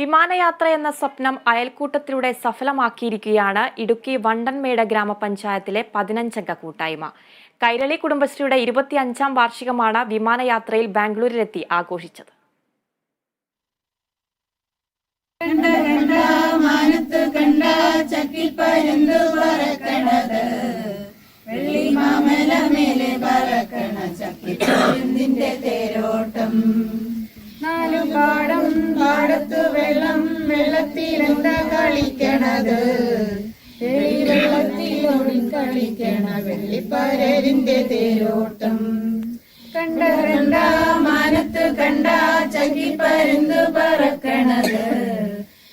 വിമാനയാത്ര എന്ന സ്വപ്നം അയൽക്കൂട്ടത്തിലൂടെ സഫലമാക്കിയിരിക്കുകയാണ് ഇടുക്കി വണ്ടൻമേട ഗ്രാമപഞ്ചായത്തിലെ പതിനഞ്ചംഗ കൂട്ടായ്മ. കൈരളി കുടുംബശ്രീയുടെ ഇരുപത്തിയഞ്ചാം വാർഷികമാണ് വിമാനയാത്രയിൽ ബാംഗ്ലൂരിലെത്തി ആഘോഷിച്ചത്. തേരോട്ടം. പാടം പാടത്ത് വെള്ളം വെള്ളത്തിലെന്താ കളിക്കണത്? വെള്ളി വെള്ളത്തിൽ ഓടിക്കളിക്കണ വെള്ളിപ്പരരിന്റെ തേരോട്ടം. കണ്ട കണ്ട മാനത്ത് കണ്ട ചകി പരുന്ത് പറക്കണത്.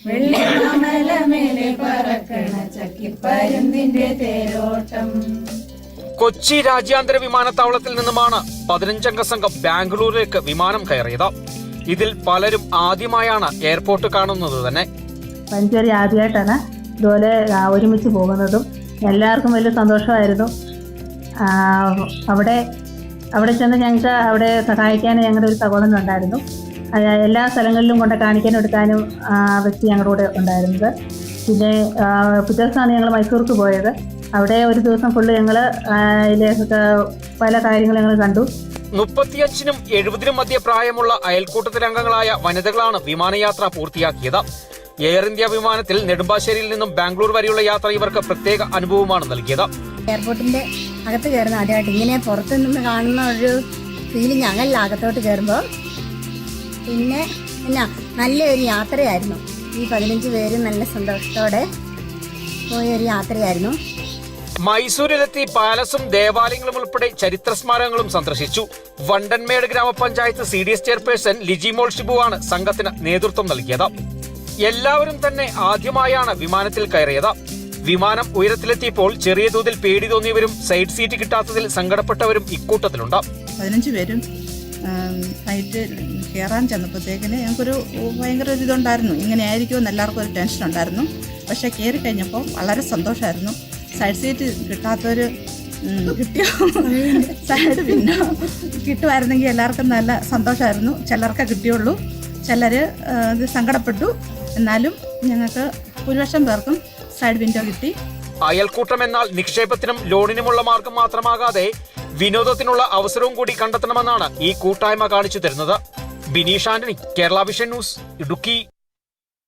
വെള്ളി മാമല മേലെ പറക്കണ ചക്കി പരുന്തിന്റെ തേരോട്ടം. കൊച്ചി രാജ്യാന്തര വിമാനത്താവളത്തിൽ നിന്നുമാണ് പതിനഞ്ചംഗ സംഘം ബാംഗ്ലൂരിലേക്ക് വിമാനം കയറിയത്. ഇതിൽ പലരും ആദ്യമായാണ് എയർപോർട്ട് കാണുന്നത് തന്നെ. പഞ്ചേരി ആദ്യമായിട്ടാണ് ഇതുപോലെ ഒരുമിച്ച് പോകുന്നതും എല്ലാവർക്കും വലിയ സന്തോഷമായിരുന്നു. അവിടെ അവിടെ ചെന്ന് ഞങ്ങൾക്ക് അവിടെ സഹായിക്കാൻ ഞങ്ങളുടെ ഒരു സഹോദരൻ ഉണ്ടായിരുന്നു. എല്ലാ സ്ഥലങ്ങളിലും കൊണ്ട് കാണിക്കാനും എടുക്കാനും വ്യക്തി ഞങ്ങളുടെ കൂടെ ഉണ്ടായിരുന്നത്. പിന്നെ പിറ്റേ ദിവസമാണ് ഞങ്ങൾ മൈസൂർക്ക് പോയത്. അവിടെ ഒരു ദിവസം ഫുള്ള് ഞങ്ങൾ പല കാര്യങ്ങളും ഞങ്ങൾ കണ്ടു. മുപ്പത്തിയഞ്ചിനും എഴുപതിനും മധ്യ പ്രായമുള്ള അയൽക്കൂട്ടത്തിലെ അംഗങ്ങളായ വനിതകളാണ് വിമാനയാത്ര പൂർത്തിയാക്കിയത്. എയർ ഇന്ത്യ വിമാനത്തിൽ നെടുമ്പാശ്ശേരിയിൽ നിന്നും ബാംഗ്ലൂർ വരെയുള്ള യാത്ര ഇവർക്ക് പ്രത്യേക അനുഭവമാണ് നൽകിയത്. എയർപോർട്ടിന്റെ അകത്ത് കയറുന്ന ആദ്യമായിട്ട് ഇങ്ങനെ പുറത്ത് നിന്ന് കാണുന്ന ഒരു ഫീലിംഗ് അങ്ങല്ല അകത്തോട്ട് കയറുമ്പോൾ പിന്നെ എന്നാ നല്ലൊരു യാത്രയായിരുന്നു. ഈ പതിനഞ്ച് പേരും നല്ല സന്തോഷത്തോടെ പോയൊരു യാത്രയായിരുന്നു. മൈസൂരിലെത്തി പാലസും ദേവാലയങ്ങളും ഉൾപ്പെടെ ചരിത്ര സ്മാരകങ്ങളും സന്ദർശിച്ചു. വണ്ടൻമേട് ഗ്രാമപഞ്ചായത്ത് C D S chairperson Lijimol ഷിബുവാണ് സംഘത്തിന് നേതൃത്വം നൽകിയത്. എല്ലാവരും തന്നെ ആദ്യമായാണ് വിമാനത്തിൽ കയറിയത്. വിമാനം ഉയരത്തിലെത്തിയപ്പോൾ ചെറിയ തോതിൽ പേടി തോന്നിയവരും സൈഡ് സീറ്റ് കിട്ടാത്തതിൽ സങ്കടപ്പെട്ടവരും ഇക്കൂട്ടത്തിലുണ്ട്. പതിനഞ്ച് പേരും കയറാൻ ചെന്നപ്പോഴത്തേക്കിന് ഞങ്ങൾക്കൊരു ഭയങ്കര ഒരു ഇതുണ്ടായിരുന്നു. ഇങ്ങനെ എല്ലാവർക്കും ഒരു ടെൻഷൻ ഉണ്ടായിരുന്നു. പക്ഷെ കയറി കഴിഞ്ഞപ്പോൾ വളരെ സന്തോഷമായിരുന്നു. സൈഡ് സീറ്റ് കിട്ടാത്തൊരു കിട്ടിയോ സൈഡ് പിന്നെ കിട്ടുമായിരുന്നെങ്കിൽ എല്ലാവർക്കും നല്ല സന്തോഷമായിരുന്നു. ചിലർക്ക് കിട്ടിയുള്ളൂ. ചിലർ ഇത് സങ്കടപ്പെട്ടു. എന്നാലും ഞങ്ങൾക്ക് ഭൂരിപക്ഷം പേർക്കും സൈഡ് വിൻഡോ കിട്ടി. അയൽക്കൂട്ടം എന്നാൽ നിക്ഷേപത്തിനും ലോണിനുമുള്ള മാർഗം മാത്രമാകാതെ വിനോദത്തിനുള്ള അവസരവും കൂടി കണ്ടെത്തണമെന്നാണ് ഈ കൂട്ടായ്മ കാണിച്ചു തരുന്നത്. Bineesh Antony Kerala vision news Idukki.